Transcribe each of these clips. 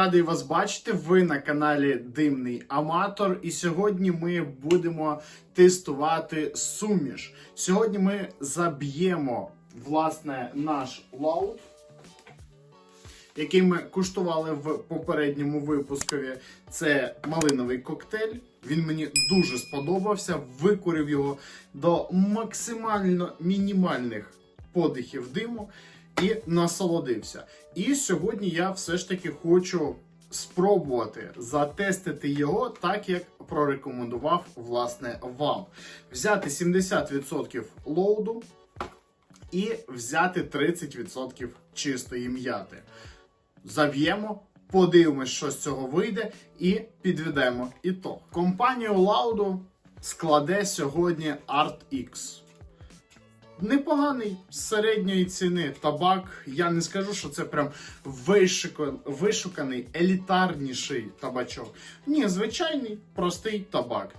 радий вас бачити. Ви на каналі Димний Аматор. І сьогодні ми будемо тестувати суміш. Сьогодні ми заб'ємо власне наш лаут, який ми куштували в попередньому випускові. Це малиновий коктейль. Він мені дуже сподобався. Викурив його до максимально мінімальних подихів диму і насолодився. І сьогодні я все ж таки хочу спробувати затестити його так, як прорекомендував власне вам. Взяти 70% лоуду і взяти 30% чистої м'яти. Заб'ємо, подивимось, що з цього вийде, і підведемо ітог. Компанію Лауду складе сьогодні ArtX. Непоганий середньої ціни табак. Я не скажу, що це прям вишуканий, елітарніший табачок. Ні, звичайний простий табак.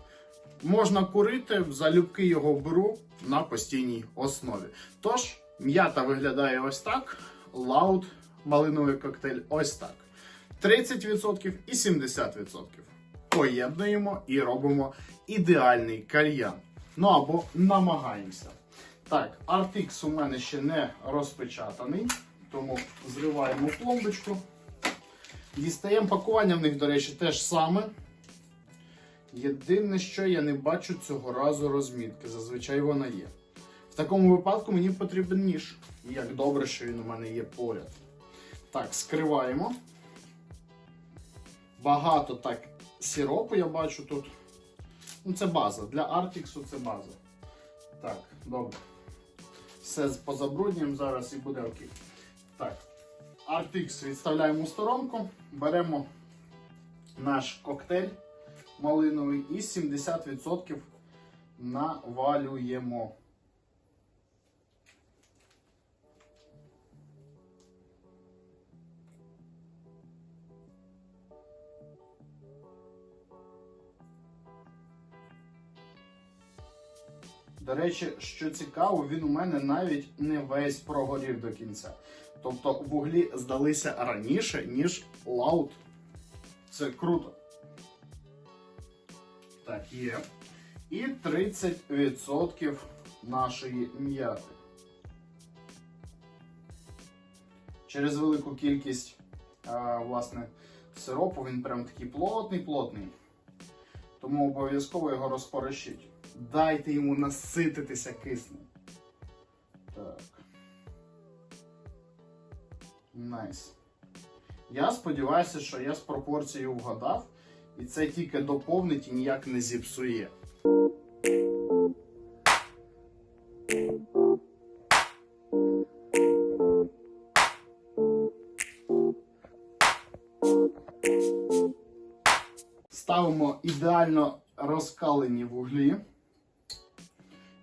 Можна курити, залюбки його беру на постійній основі. Тож, м'ята виглядає ось так, лаут, малиновий коктейль ось так. 30% і 70%. Поєднуємо і робимо ідеальний кальян. Ну або намагаємося. Так, Artix у мене ще не розпечатаний, тому зриваємо пломбочку. Дістаємо пакування в них, до речі, теж саме. Єдине, що я не бачу цього разу розмітки. Зазвичай вона є. В такому випадку мені потрібен ніж. Як добре, що він у мене є поряд. Так, скриваємо. Багато так сиропу я бачу тут. Ну, це база. Для Артіксу це база. Так, добре. Все позабруднюємо зараз і буде окей. Так. Artix відставляємо у сторонку, беремо наш коктейль малиновий і 70% навалюємо. До речі, що цікаво, він у мене навіть не весь прогорів до кінця. Тобто вуглі здалися раніше, ніж лаут. Це круто. Так, є. І 30% нашої м'яти. Через велику кількість а, власне, сиропу він прям такий плотний-плотний. Тому обов'язково його розпорощіть. Дайте йому насититися киснем. Так. Найс. Я сподіваюся, що я з пропорцією вгадав, і це тільки доповнить і ніяк не зіпсує. Ставимо ідеально розкалені вуглі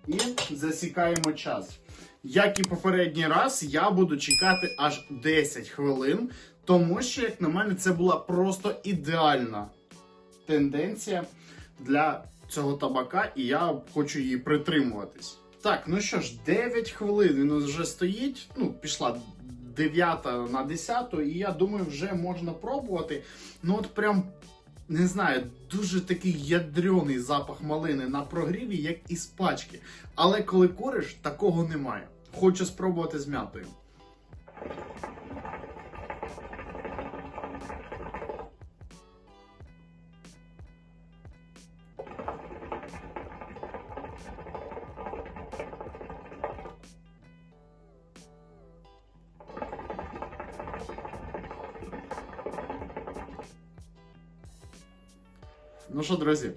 і засікаємо час. Як і попередній раз, я буду чекати аж 10 хвилин, тому що, як на мене, це була просто ідеальна тенденція для цього табака, і я хочу її притримуватись. Так, ну що ж, 9 хвилин він вже стоїть. Ну, пішла 9 на 10, і я думаю, вже можна пробувати. Ну, от прям не знаю, дуже такий ядрений запах малини на прогріві, як із пачки. Але коли куриш, такого немає. Хочу спробувати з м'ятою. Ну що, друзі,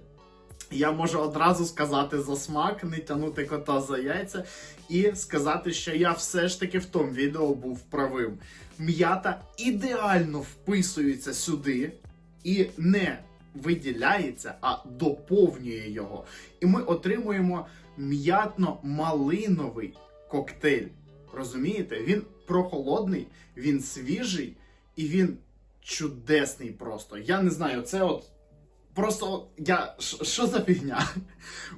я можу одразу сказати за смак, не тягнути кота за яйця, і сказати, що я все ж таки в тому відео був правим. М'ята ідеально вписується сюди і не виділяється, а доповнює його. І ми отримуємо м'ятно-малиновий коктейль. Розумієте? Він прохолодний, він свіжий і він чудесний просто. Я не знаю, це от. Просто я що за фігня?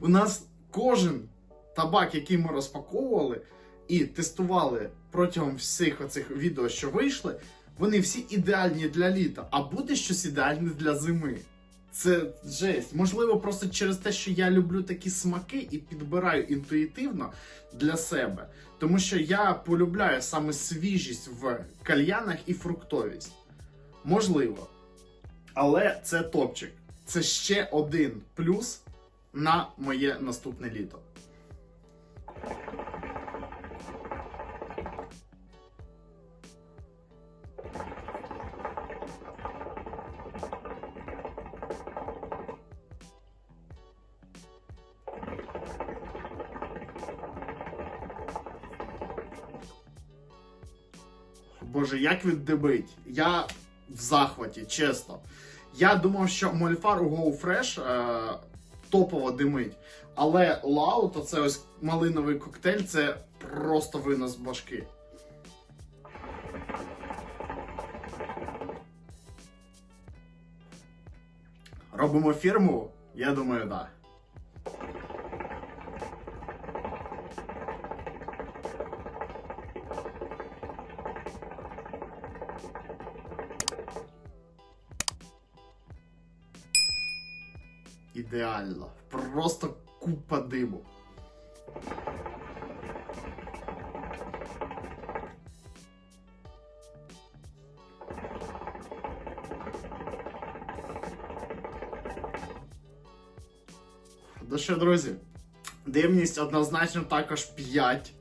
У нас кожен табак, який ми розпаковували і тестували протягом всіх оцих відео, що вийшли, Вони всі ідеальні для літа, а буде щось ідеальне для зими. Це жесть. Можливо, просто через те, що я люблю такі смаки і підбираю інтуїтивно для себе. Тому що я полюбляю саме свіжість в кальянах і фруктовість. Можливо. Але це топчик. Це ще один плюс на моє наступне літо. Боже, як він дебить. Я в захваті, чесно. Я думав, що Мольфар у Go Fresh е, топово димить. Але Лау, то це ось малиновий коктейль, це просто винос башки. Робимо фірму? Я думаю, так. Да. Ідеально. Просто купа диму. Ну що, друзі, димність однозначно також 5.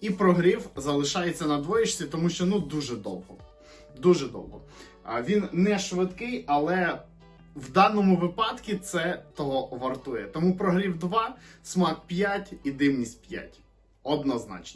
І прогрів залишається на двоєчці, тому що ну дуже довго. Дуже довго. Він не швидкий, але в даному випадку це того вартує. Тому прогрів 2, смак 5 і димність 5. Однозначно.